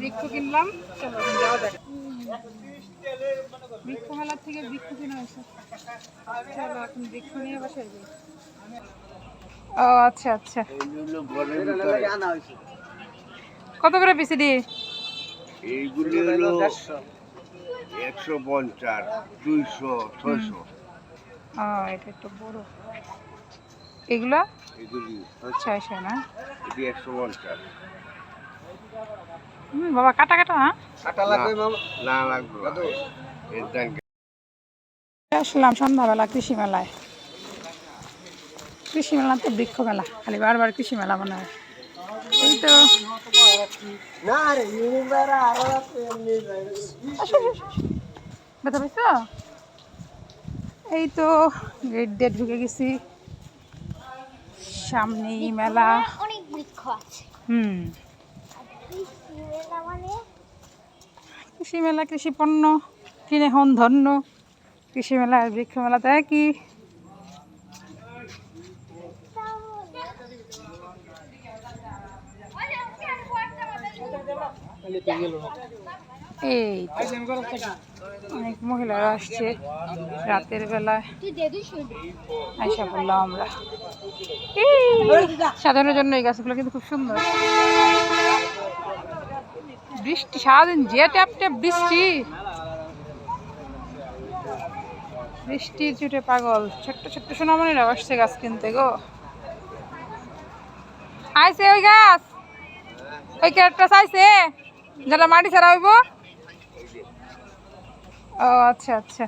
বৃক্ষ কিনলাম চলো যাওয়া যাক বৃক্ষ মেলার থেকে বৃক্ষ কিনা হয়েছে চলো এখন বৃক্ষ নিয়ে বাসায় যাই ও আচ্ছা আচ্ছা কত করে পিসি দিয়ে এইগুলি হলো একশো পঞ্চাশ দুইশো ছয়শো। এটা একটু বড়। এগুলা? এগুলি। ছয়শো না? এটি একশো পঞ্চাশ। বাবা কাটা কাটা হ্যাঁ না। লাগবে না। দাম আসলাম সন্ধ্যাবেলা কৃষি মেলায়। কৃষি মেলা তো বৃক্ষ মেলা খালি বারবার কৃষি মেলা মনে হয়। এই তো। ব্যথা পাইছো? এই তো গেট দিয়ে ঢুকে গেছি। সামনেই মেলা। বৃক্ষ আছে হুম। কৃষি মেলা মানে কৃষি মেলা কৃষি পণ্য কিনে হন ধন্য কৃষি মেলা আর বৃক্ষ মেলাতে একই অনেক মহিলারা আসছে রাতের বেলায়। আইসা বললাম আমরা। সাজানোর জন্য এই গাছগুলো কিন্তু খুব সুন্দর। বৃষ্টি, সারাদিন যে ট্যাপ ট্যাপ বৃষ্টি। বৃষ্টির চুটে পাগল। ছোট্ট ছোট্ট সোনামণিরা আসছে গাছ কিনতে গো। আইছে ওই গাছ। ওই ক্যারেটটা চাইছে। যেটা মাটি ছাড়া হইব। ও আচ্ছা আচ্ছা।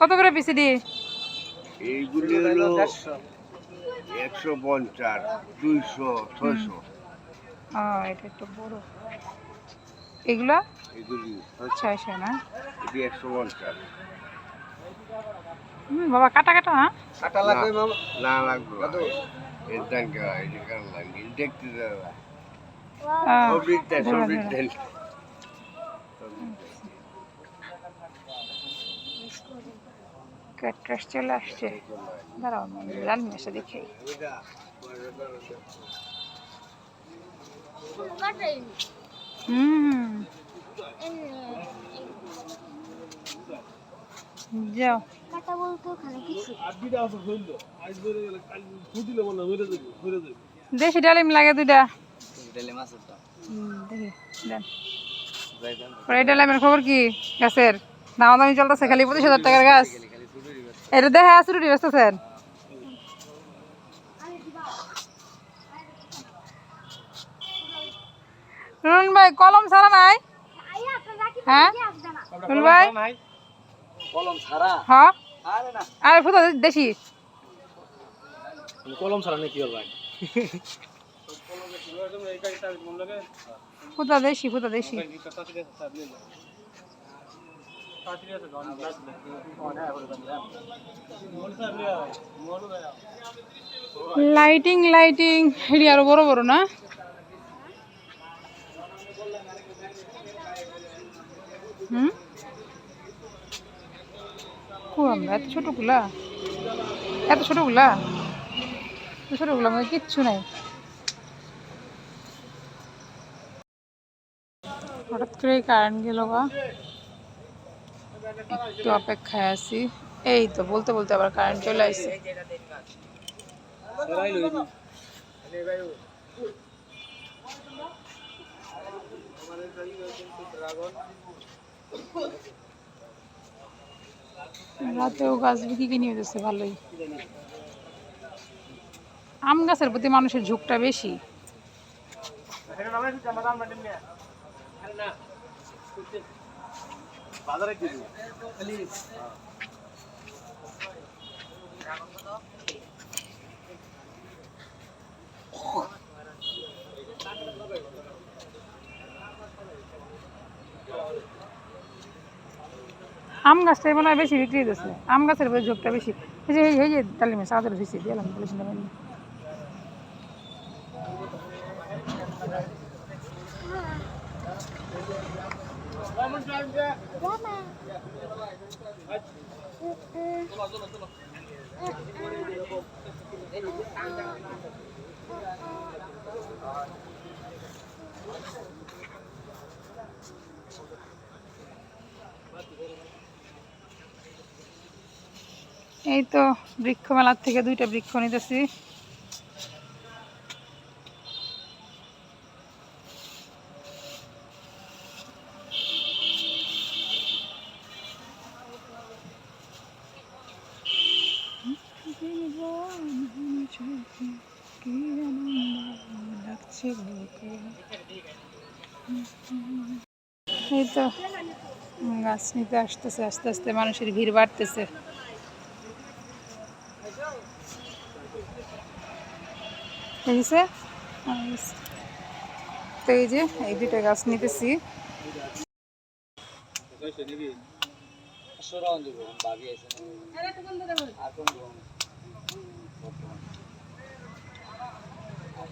কত করে পিসি দি? এইগুলি হলো একশো পঞ্চাশ দুইশো ছয়শো। এটা একটু বড়। এগুলা? এগুলি। ছয়শো না? এটি একশো পঞ্চাশ। হুম বাবা কাটা কাটা হ্যাঁ? না লাগবে বাবা? না। লাগবে এর দাম কে এটা কেন লাগবে দেখতে দেওয়া আহ, সবজির তেল ধরো, ক্যাটরাস চলে আসছে। দাঁড়াও, আমি লাল মেশা দেখি দেশি ডালিম লাগে দুইটা। পরে এই ডালিমের খবর কি? গাছের। দাম দামি চলতেছে, খালি পঁচিশ হাজার টাকার গাছ। এটা দেখে আসুরি বেচতেছেন রুন ভাই কলম ছাড়া নাই? হ্যাঁ? রুন ভাই? কলম ছাড়া? হ্যাঁ আরে ফুটো দেশি। কলম ছাড়া নাকি ভাই? ফুটা দেশি ফুটা দেশি। লাইটিং লাইটিং হেডি আরও বড় বড় না? হুম? কম এত ছোটগুলা এত ছোটগুলা এত ছোটগুলা মানে কিচ্ছু নাই। হঠাৎ করে কারেন্ট গেল বা একটু অপেক্ষায় আছি। এই তো, বলতে বলতে আবার কারেন্ট চলে আসছে। রাতেও গাছ বিক্রি কিনে দিচ্ছে ভালোই। আম গাছের প্রতি মানুষের ঝোঁকটা বেশি। আম গাছটাই মনে হয় বেশি বিক্রি দিচ্ছে আম গাছের ঝোঁকটা বেশি। এই যে এই যে ডালিমে সাদের ভিসি দিলাম বলে শুনতে পারিনি এই তো বৃক্ষ মেলার থেকে দুইটা বৃক্ষ নিতেছি। এই তো গাছ নিতে আসতেছে, আস্তে আস্তে মানুষের ভিড় বাড়তেছে। তো এই যে, এই দুইটা গাছ নিতেছি। আর কোন দিব আর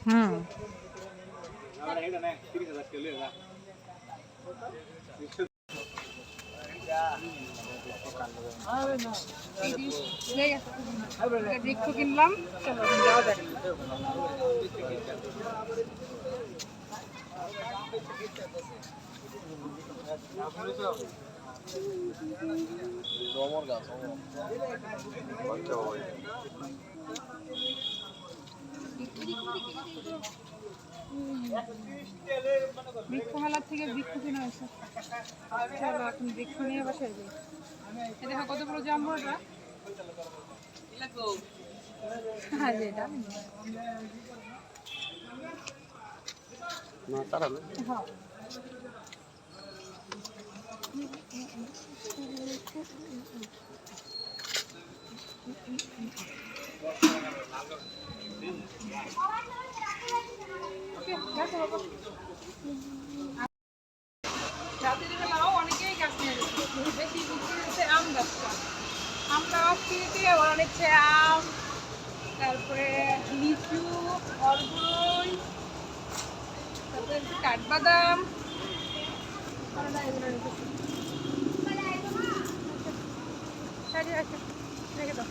হুম। কিনলাম চলো যাওয়া যাক বৃক্ষ মেলার থেকে বৃক্ষ কিনা হয়েছে চলো এখন বৃক্ষ নিয়ে বাসায় যাই দেখো কত বড় জাম্বো এটা। হ্যাঁ এটা হ্যাঁ। দেখো অনেকেই গাছ। নিয়ে গেছে বেশি বিক্রি হচ্ছে আম গাছটা আম গাছ। কিনেছে ওরা নিচ্ছে আম তারপরে লিচু অরগুড়ই তারপরে কাঠবাদাম রেখে দাও